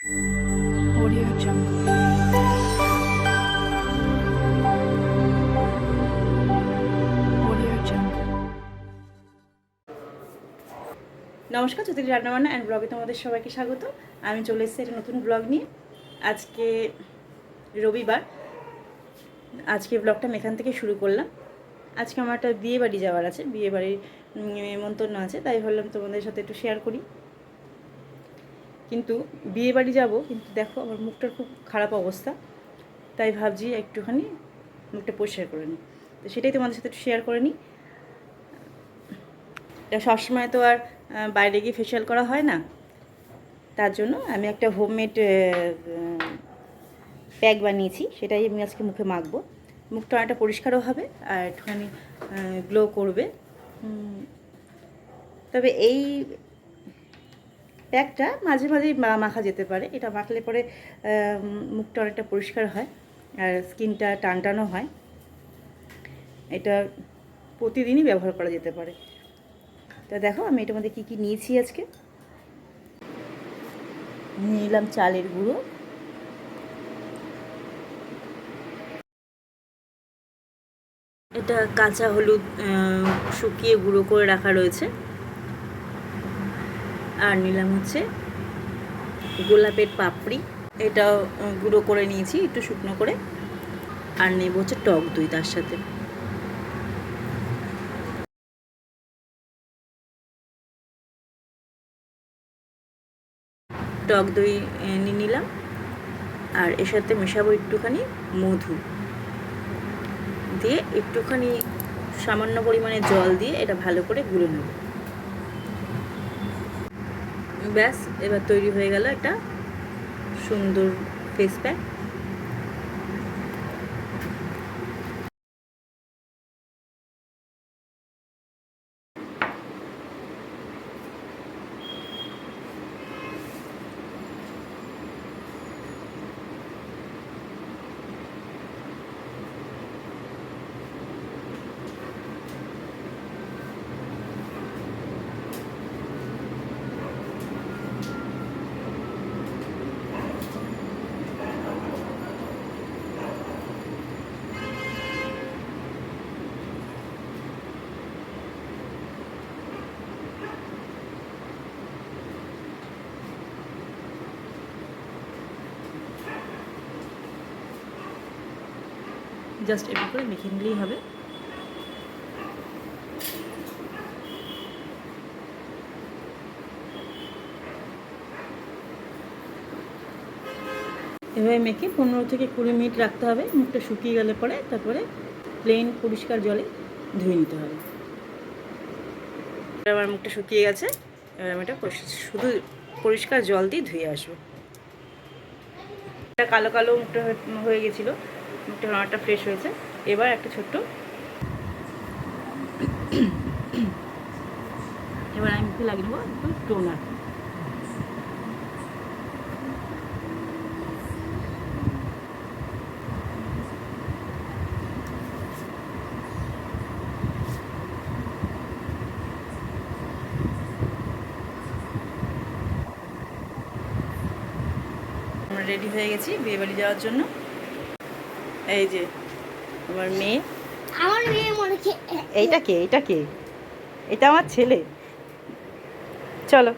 Audio Jungle. নমস্কার চতুর্থী রান্নাবান্না and ব্লগে তোমাদের সবাইকে স্বাগত। আমি চলে এসেছি একটা নতুন ব্লগ নিয়ে। আজকে রবিবার। আজকে ব্লগটা এখান থেকে শুরু করলাম। আজকে আমার একটা বিয়ে বাড়ি যাওয়ার আছে বিয়ে বাড়ির আছে, তাই ভাবলাম তোমাদের সাথে একটু শেয়ার করি। কিন্তু বিয়ে বাড়ি যাব, কিন্তু দেখো আমার মুখটার খুব খারাপ অবস্থা। তাই ভাবছি একটুখানি মুখটা পরিষ্কার করে নিই। তো সেটাই তোমাদের সাথে একটু শেয়ার করে নিই। সবসময় তো আর বাইরে গিয়ে ফেশিয়াল করা হয় না। তার জন্য আমি একটা হোমমেড প্যাক বানিয়েছি। সেটাই আমি আজকে মুখে মাখবো। মুখটা অনেকটা পরিষ্কারও হবে আর একটুখানি গ্লো করবে। তবে এই প্যাকটা মাঝে মাঝেই মাখা যেতে পারে। এটা মাখলে পরে মুখটা অনেকটা পরিষ্কার হয় আর স্কিনটা টানটানো হয়। এটা প্রতিদিনই ব্যবহার করা যেতে পারে। তা দেখো, আমি এটার মধ্যে কী কী নিয়েছি আজকে? নিয়ে নিলাম চালের গুঁড়ো। এটা কাঁচা হলুদ শুকিয়ে গুঁড়ো করে রাখা রয়েছে। আর নিলাম হচ্ছে গোলাপের পাপড়ি। এটাও গুঁড়ো করে নিয়েছি একটু শুকনো করে। আর নেব হচ্ছে টক দই তার সাথে। টক দই নিয়ে নিলাম। আর এর সাথে মেশাবো একটুখানি মধু। দিয়ে একটুখানি সামান্য পরিমাণে জল দিয়ে এটা ভালো করে গুলে নেব। ব্যাস এবার তৈরি হয়ে গেল একটা সুন্দর ফেস প্যাক জাস্ট একটু করে মেখে নিলেই হবে। এভাবে মেখে পনেরো থেকে কুড়ি মিনিট রাখতে হবে। মুখটা শুকিয়ে গেলে পরে তারপরে প্লেন পরিষ্কার জলে ধুয়ে নিতে হবে। আমার মুখটা শুকিয়ে গেছে। এবার আমি এটা শুধু পরিষ্কার জল দিয়ে ধুয়ে আসব। কালো কালো মুখটা হয়ে গেছিল। অনেকটা ফ্রেশ হয়েছে। এবার একটা ছোট্ট এবার আমি মুখে লাগিয়ে নেব একটু টোনার রেডি হয়ে গেছি বিয়েবাড়ি যাওয়ার জন্য। এই যে আমার মেয়ে। আমার মেয়ে মনে এইটা কে? এইটা কে? এটা আমার ছেলে। চলো।